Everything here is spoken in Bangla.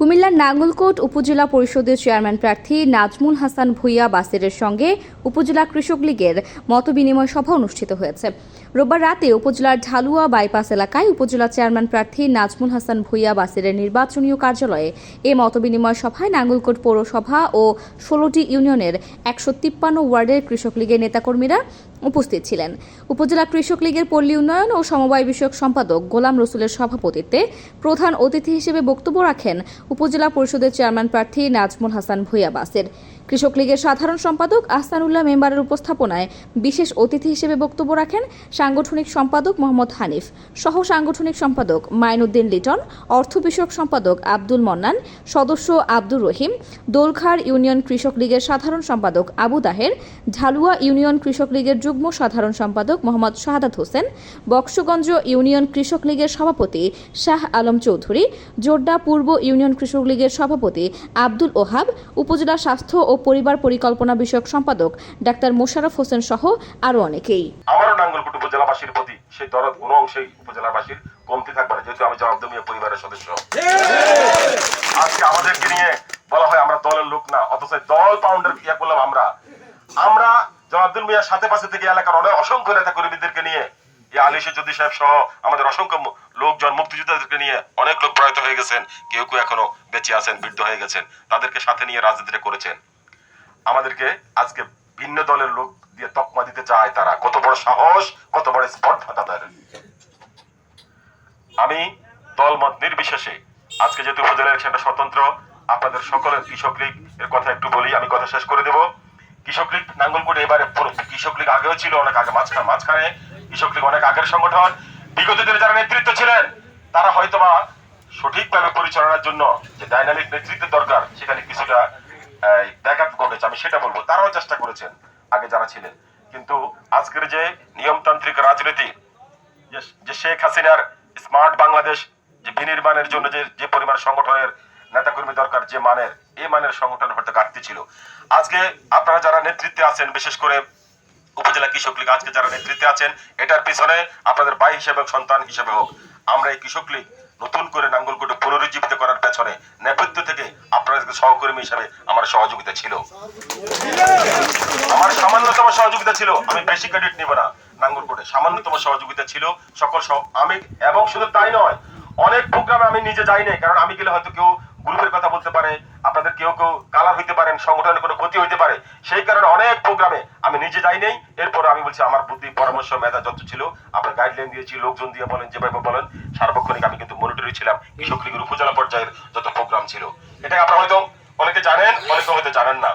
কুমিল্লার নাঙ্গলকোট উপজেলা পরিষদের চেয়ারম্যান প্রার্থী নাজমুল হাসান ভুইয়া বাসিরের সঙ্গে উপজেলা কৃষক লীগের মতবিনিময় সভা অনুষ্ঠিত হয়েছে। রোববার রাতে উপজেলার ঢালুয়া বাইপাস এলাকায় উপজেলা চেয়ারম্যান প্রার্থী নাজমুল হাসান ভুইয়া বাসিরের নির্বাচনীয় কার্যালয়ে এ মতবিনিময় সভায় নাঙ্গলকোট পৌরসভা ও ষোলোটি ইউনিয়নের একশো তিপ্পান্ন ওয়ার্ডের কৃষক লীগের নেতাকর্মীরা উপস্থিত ছিলেন। উপজেলা কৃষক লীগের পল্লী উন্নয়ন ও সমবায় বিষয়ক সম্পাদক গোলাম রসুলের সভাপতিত্বে প্রধান অতিথি হিসেবে বক্তব্য রাখেন উপজেলা পরিষদের চেয়ারম্যান প্রার্থী নাজমুল হাসান ভুইয়া বাসের। কৃষক লীগের সাধারণ সম্পাদক আহসানুল্লাহ মেম্বারের উপস্থাপনায় বিশেষ অতিথি হিসেবে বক্তব্য রাখেন সাংগঠনিক সম্পাদক মোহাম্মদ হানিফ, সহ সাংগঠনিক সম্পাদক মাইনুদ্দিন লিটন, অর্থ বিষয়ক সম্পাদক আব্দুল মন্নান, সদস্য আব্দুর রহিম, দোলখার ইউনিয়ন কৃষক লীগের সাধারণ সম্পাদক আবু তাহের, ঝালুয়া ইউনিয়ন কৃষক লীগের যুগ্ম সাধারণ সম্পাদক মোহাম্মদ শাহাদাত হোসেন, বক্সগঞ্জ ইউনিয়ন কৃষক লীগের সভাপতি শাহ আলম চৌধুরী, জোড্ডা পূর্ব ইউনিয়ন কৃষক লীগের সভাপতি আব্দুল ওহাব, উপজেলা স্বাস্থ্য ও পরিবার পরিকল্পনা বিষয়ক সম্পাদক ডাক্তার মোশাররফ হোসেন সহ আরও অনেকেই। আমারও নাঙ্গলকোট উপজেলাবাসীর প্রতি সেই দরদ কোনো অংশেই উপজেলাবাসীর কমতি থাকবে না, যেহেতু আমি জবাবদমিয়া পরিবারের সদস্য। আজকে আমাদেরকে নিয়ে বলা হয় আমরা দলের লোক না, অথচ দল পাউন্ডার করলাম আমরা। আমরা জবাবদুল মিয়ার সাথে পাশে থেকে এলাকার অনেক অসংখ্য নেতা কর্মীদেরকে নিয়ে যদি সাহেব সহ আমাদের অসংখ্য লোকজন, মুক্তিযোদ্ধাদেরকে নিয়ে অনেক লোক প্রয়াত হয়ে গেছেন, কেউ কেউ এখনও বেঁচে আছেন, বৃদ্ধ হয়ে গেছেন, তাদেরকে সাথে নিয়ে রাজনীতিটা করেছেন। আমাদেরকে আজকে ভিন্ন দলের লোক দিয়ে তকমা দিতে চায় তারা। কত বড় সাহস, কত বড় স্পর্ধা তাদের। আমি দলমত নির্বিশেষে আজকে যেহেতু উপজেলা ইলেকশন একটা স্বতন্ত্র, আপনাদের সকলের কৃষক লীগ এর কথা একটু বলি, আমি কথা শেষ করে দেব। কৃষক লীগ নাঙ্গলকোটে এবারে কৃষক লীগ আগেও ছিল, অনেক আগে মাঝখানে মাঝখানে কৃষক লীগ অনেক আগের সংগঠন। বিগত দিনে যারা নেতৃত্ব ছিলেন, তারা হয়তোবা সঠিকভাবে পরিচালনার জন্য যে ডাইনামিক নেতৃত্বের দরকার, সেখানে কিছুটা ব্যাকআপ ঘটেছে আমি সেটা বলব। তারাও চেষ্টা করেছেন, আগে যারা ছিলেন। কিন্তু আজকের যে নিয়মতান্ত্রিক রাজনীতি, যে- শেখ হাসিনার স্মার্ট বাংলাদেশ, যে বিনির্মাণের জন্য যে যে পরিমাণ সংগঠনের নেতাকর্মী দরকার, যে মানের, এই মানের সংগঠন হয়তো ঘাটতি ছিল। আজকে আপনারা যারা নেতৃত্বে আছেন, বিশেষ করে উপজেলা কৃষক লীগ, আজকে যারা নেতৃত্বে আছেন, এটার পিছনে আপনাদের ভাই হিসেবে সন্তান হিসেবে হোক, আমরা এই কৃষক লীগ নতুন করে নাঙ্গলকোটে পুনরুজ্জীবিত করার পেছনে নেপথ্য থেকে আপনাদের সহকর্মী হিসেবে আমার সহযোগিতা ছিল। আমার সামান্যতম সহযোগিতা ছিল, আমি বেশি ক্রেডিট নিব না নাঙ্গলকোটে সামান্যতম সহযোগিতা ছিল, সকল আমি, এবং শুধু তাই নয়, অনেক প্রোগ্রামে আমি নিজে যাই নাই, কারণ আমি গেলে হয়তো কেউ গ্রুপের কথা বলতে পারে, আপনাদের কেউ কেউ কালার হইতে পারেন, সংগঠনের কোনো ক্ষতি হইতে পারে। সেই কারণে অনেক প্রোগ্রামে আমি নিজে যাই নাই, এরপর আমি বলছি, আমার বুদ্ধি, পরামর্শ, মেধা যত ছিল, আপনার গাইডলাইন দিয়েছি, লোকজন দিয়ে বলেন, যেভাবে বলেন, সার্বক্ষণিক আমি কিন্তু মনিটরি ছিলাম। কৃষক লীগের উপজেলা পর্যায়ের যত ছিল। এটা আপনারা হয়তো অনেকে জানেন অনেকে হয়তো জানেন না।